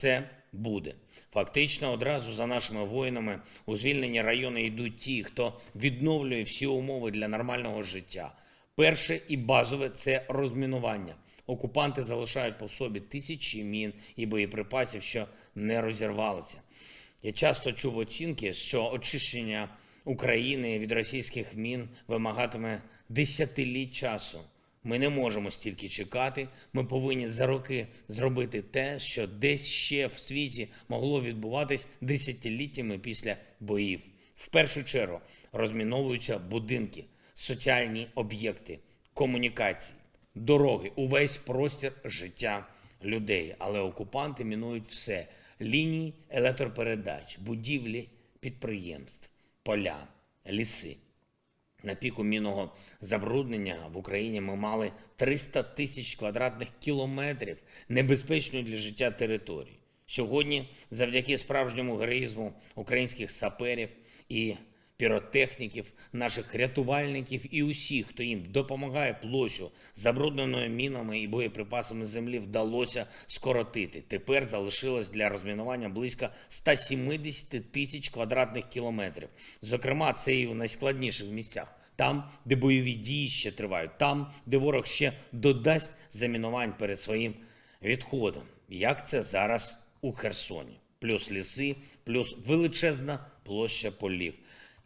Це буде. Фактично, одразу за нашими воїнами у звільнені райони йдуть ті, хто відновлює всі умови для нормального життя. Перше і базове це розмінування. Окупанти залишають по собі тисячі мін і боєприпасів, що не розірвалися. Я часто чув оцінки, що очищення України від російських мін вимагатиме десятиліть часу. Ми не можемо стільки чекати. Ми повинні за роки зробити те, що десь ще в світі могло відбуватись десятиліттями після боїв. В першу чергу розміновуються будинки, соціальні об'єкти, комунікації, дороги, увесь простір життя людей. Але окупанти мінують все: лінії електропередач, будівлі підприємств, поля, ліси. На піку мінного забруднення в Україні ми мали 300 тисяч квадратних кілометрів небезпечної для життя території. Сьогодні, завдяки справжньому героїзму українських саперів і піротехніків, наших рятувальників і усіх, хто їм допомагає площу забрудненою мінами і боєприпасами землі, вдалося скоротити. Тепер залишилось для розмінування близько 170 тисяч квадратних кілометрів. Зокрема, це і у найскладніших місцях. Там, де бойові дії ще тривають, там, де ворог ще додасть замінувань перед своїм відходом. Як це зараз у Херсоні? Плюс ліси, плюс величезна площа полів.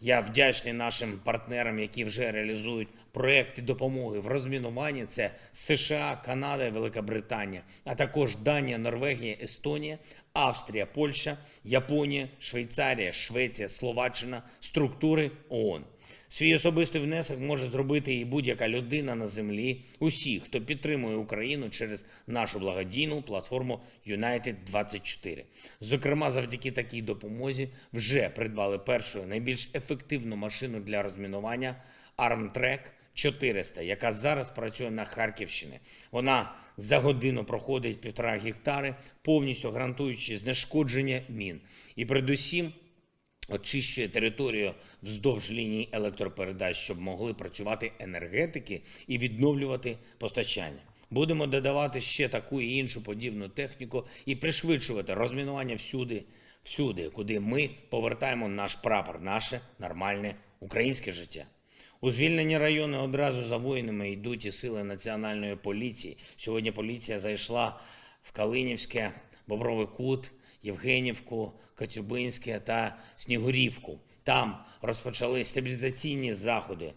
Я вдячний нашим партнерам, які вже реалізують проекти допомоги в розмінуванні. Це США, Канада, Велика Британія, а також Данія, Норвегія, Естонія, Австрія, Польща, Японія, Швейцарія, Швеція, Словаччина, структури ООН. Свій особистий внесок може зробити і будь-яка людина на землі. Усі, хто підтримує Україну через нашу благодійну платформу United 24 Зокрема, завдяки такій допомозі вже придбали першу найбільш ефективну машину для розмінування Armtrek 400, яка зараз працює на Харківщині. Вона за годину проходить півтора гектари, повністю гарантуючи знешкодження мін. І передусім очищує територію вздовж ліній електропередач, щоб могли працювати енергетики і відновлювати постачання. Будемо додавати ще таку і іншу подібну техніку і пришвидшувати розмінування всюди, всюди, куди ми повертаємо наш прапор, наше нормальне українське життя. У звільнені райони одразу за воїнами йдуть і сили національної поліції. Сьогодні поліція зайшла в Калинівське, Бобровий Кут, Євгенівку, Коцюбинське та Снігурівку. Там розпочали стабілізаційні заходи